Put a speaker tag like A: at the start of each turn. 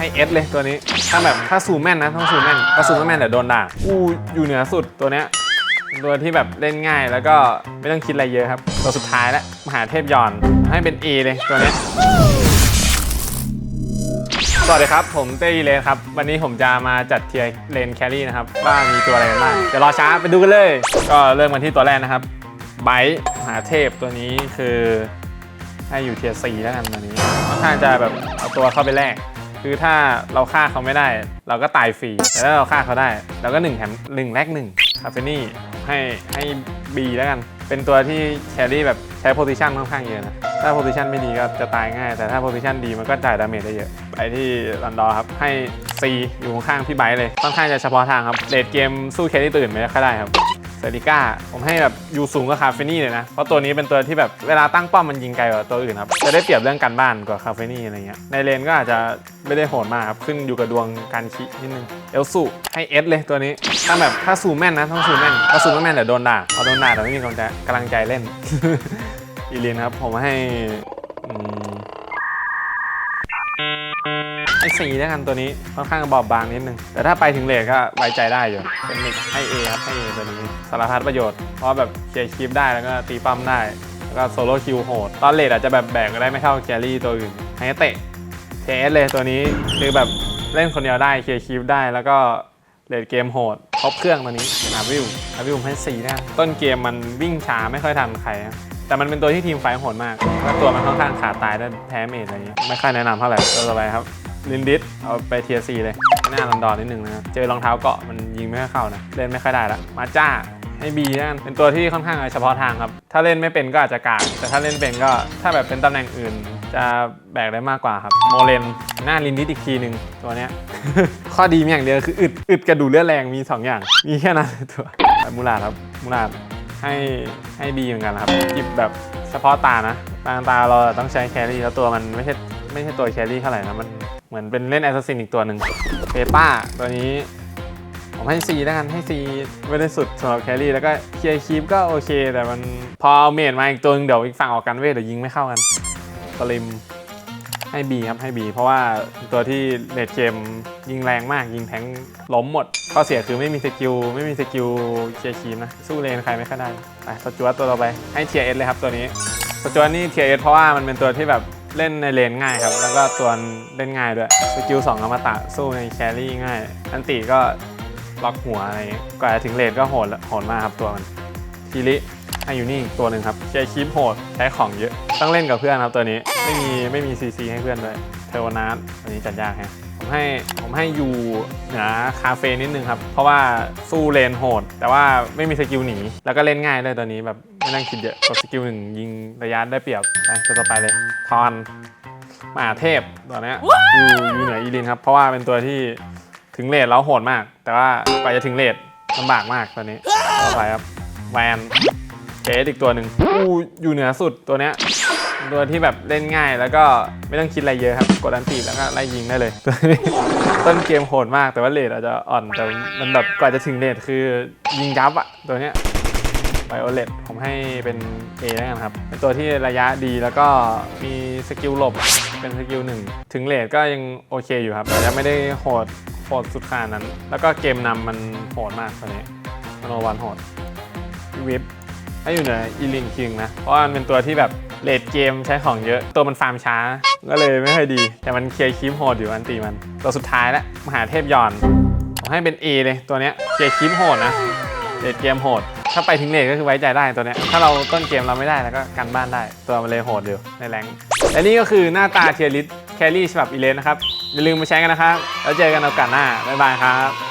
A: ให้เอสเลยตัวนี้ ถ้าแบบถ้าซูมแม่นนะต้องซูมแม่นถ้าซูมไม่แม่นเดี๋ยวโดนด่ากูอยู่เหนือสุดตัวเนี้ยตัวที่แบบเล่นง่ายแล้วก็ไม่ต้องคิดอะไรเยอะครับ ตัวสุดท้ายแล้วมหาเทพยอนให้เป็น A เลยตัวเนี้ยสวัสดีครับ ผมเต้ยเลนครับ วันนี้ผมจะมาจัดเทียร์เลนแครี่นะครับ ว่ามีตัวอะไรกันบ้างเดี๋ยวรอช้าไปดูกันเลย ก็เริ่มกันที่ตัวแรกนะครับไบต์มหาเทพตัวนี้คือให้อยู่เทียร์ซีแล้วกันตัวนี้ค่อนข้างจะแบบเอาตัวเข้าไปแลก คือถ้าเราฆ่าเขาไม่ได้ เราก็ตายฟรีแต่ถ้าเราฆ่าเขาได้ เราก็1แถม1แลก1คาเฟนี่ให้ให้ B แล้วกัน เป็นตัวที่แครี่แบบใช้โพซิชันค่อนข้างเยอะนะถ้าโพซิชันไม่ดีก็จะตายง่าย แต่ถ้าโพซิชันดีมันก็จ่ายดาเมจได้เยอะไปที่รันดอร์ครับ ให้ C อยู่ข้างพี่ไบร์เลย ค่อนข้างจะเฉพาะทางครับเลดเกมสู้แครี่ตื่นไม่ค่อยได้ครับ เซริก้าผมให้แบบยูสูงกว่าคาเฟนี่เลยนะ เพราะตัวนี้เป็นตัวที่แบบเวลาตั้งป้อมมันยิงไกลกว่าตัวอื่นครับ จะได้เปรียบเรื่องการบ้านกว่าคาเฟนี่อะไรเงี้ย ในเลนก็อาจจะไม่ได้โหดมากครับ ขึ้นอยู่กับดวงการคินิดนึง เอลสูให้เอสเลยตัวนี้ ถ้าแบบถ้าซูแม่นนะต้องซูแม่น ถ้าซูไม่แม่นเดี๋ยวโดนด่าพอโดนด่าเดี๋ยวไม่มีกำลังใจกำลังใจเล่น อีเลนครับผมให้ 4แล้วกันตัวนี้ค่อนข้างเบาบางนิดนึง แต่ถ้าไปถึงเลทก็ไว้ใจได้อยู่เป็นเด็กให้เอครับให้เอตัวนี้สารพัดประโยชน์ เพราะแบบเกียร์คีปได้แล้วก็ตีปั๊มได้ แล้วก็โซโล่คิวโหด ตอนเลทอาจจะแบบแบกได้ไม่เท่าแกรี่ตัวอื่นให้เตะเทสเลยตัวนี้คือแบบเล่นคนเดียวได้เคลียร์คีปได้แล้วก็เลทเกมโหดครบเครื่องตัวนี้อาวิวอาวิวให้สี่นะต้นเกมมันวิ่งช้าไม่ค่อยทันใครแต่มันเป็นตัวที่ทีมไฟโหดมากก็ตัวมันค่อนข้างขาดตายได้แพ้เมทอะไรอย่างเงี้ยไม่ค่อยแนะนำเท่าไหร่ตัวต่ไปครับ ลินดิสเอาไปเทียซีเลย หน้าลันดอนนิดนึงนะครับ เจอรองเท้าเกาะมันยิงไม่ค่อยเข้านะ เล่นไม่ค่อยได้ละมาจ้าให้บีนะกันเป็นตัวที่ค่อนข้างเฉพาะทางครับ ถ้าเล่นไม่เป็นก็อาจจะกากแต่ถ้าเล่นเป็นก็ถ้าแบบเป็นตำแหน่งอื่น จะแบกได้มากกว่าครับ โมเลนหน้าลินดิสอีกทีหนึ่งตัวเนี้ย ข้อดีมีอย่างเดียวคืออึดอึดกระดูเลือดแรงมี 2 อย่าง มีแค่นั้นตัวมูลาดครับมูลาดให้ให้บีเหมือนกันครับหยิบแบบเฉพาะตานะตาตาเราต้องใช้แครี่แล้วตัวมันไม่ใช่ ไม่ใช่ตัวแครี่เท่าไหร่นะ มันเหมือนเป็นเล่นแอสซัสซินอีกตัวหนึ่งเปป้าตัวนี้ผมให้ C แล้วกันให้ C ไม่ได้สุดสำหรับแครี่แล้วก็เคลียร์คีปก็โอเค แต่มันพอเอาเมดมาอีกตัวหนึงเดี๋ยวอีกฝั่งออกกันเวทเดี๋ยวยิงไม่เข้ากันสลิมให้ B ครับให้ B เพราะว่าตัวที่เลดเกมยิงแรงมากยิงแทงล้มหมดข้อเสียคือไม่มีสกิลไม่มีสกิลเคลียร์คีมนะสู้เลนใครไม่ค่อยได้ไปสจวตตัวต่อไปให้เทียเอสเลยครับตัวนี้สจวตนี่เทียเอสเพราะว่ามันเป็นตัวที่แบบ เล่นในเลนง่ายครับ แล้วก็ตัวเล่นง่ายด้วยสกิล2อมตะสู้ในแครี่ง่าย อันตีก็ล็อกหัวอะไรอย่างเงี้ยกว่าจะถึงเลนก็โหดโหดมากครับตัวมันทีริให้อยู่นี่อีกตัวหนึ่งครับเชียร์คีปโหดใช้ของเยอะ ต้องเล่นกับเพื่อนครับตัวนี้ ไม่มีไม่มีซีซีให้เพื่อนด้วยเทวนาสตันนี้จัดยากฮะ ให้ผมให้อยู่เหนือคาเฟ่นิดนึงครับ เพราะว่าสู้เลนโหด แต่ว่าไม่มีสกิลหนี แล้วก็เล่นง่ายเลยตัวนี้แบบไม่นั่งคิดเยอะกดสกิลหนึ่งยิงระยะได้เปรียบไปตัวต่อไปเลยทอนมหาเทพตัวเนี้ยอยู่อยู่เหนืออีลินครับ เพราะว่าเป็นตัวที่ถึงเลทแล้วโหดมาก แต่ว่ากว่าจะถึงเลทลำบากมากตัวนี้ต่อไปครับแวนเกสอีกตัวหนึ่งกูอยู่เหนือสุดตัวเนี้ย ตัวที่แบบเล่นง่ายแล้วก็ไม่ต้องคิดอะไรเยอะครับ กดอันตีแล้วก็ไล่ยิงได้เลยตัวนี้ต้นเกมโหดมากแต่ว่าเลดอาจจะอ่อนแต่มันแบบกว่าจะถึงเลดคือยิงยับอะตัวเนี้ยไบโอเลตผมให้เป็น A แล้วกันครับ เป็นตัวที่ระยะดีแล้วก็มีสกิลหลบเป็นสกิลหนึ่งถึงเลดก็ยังโอเคอยู่ครับ แต่ยังไม่ได้โหดโหดสุดขนาดนั้น แล้วก็เกมนำมันโหดมากตัวนี้มโนวันโหดวิบให้อยู่ในอีลินคิงนะ เพราะมันเป็นตัวที่แบบ เลดเกมใช้ของเยอะตัวมันฟาร์มช้า ก็เลยไม่ค่อยดี แต่มันเคลียร์คลิปโหดอยู่อันตีมัน ตัวสุดท้ายแล้วมหาเทพยอนผมให้เป็น A เลยตัวเนี้ยเคลียร์คลิปโหดนะเลดเกมโหด ถ้าไปถึงเลดก็คือไว้ใจได้ตัวเนี้ยถ้าเราต้นเกมเราไม่ได้แล้วก็กันบ้านได้ ตัวมันเลยโหดอยู่ในแรงและนี่ก็คือหน้าตาเทียริสแครี่ฉบับอีเลนนะครับอย่าลืมมาใช้กันนะครับแล้วเจอกันโอกาสหน้าบ๊ายบายครับ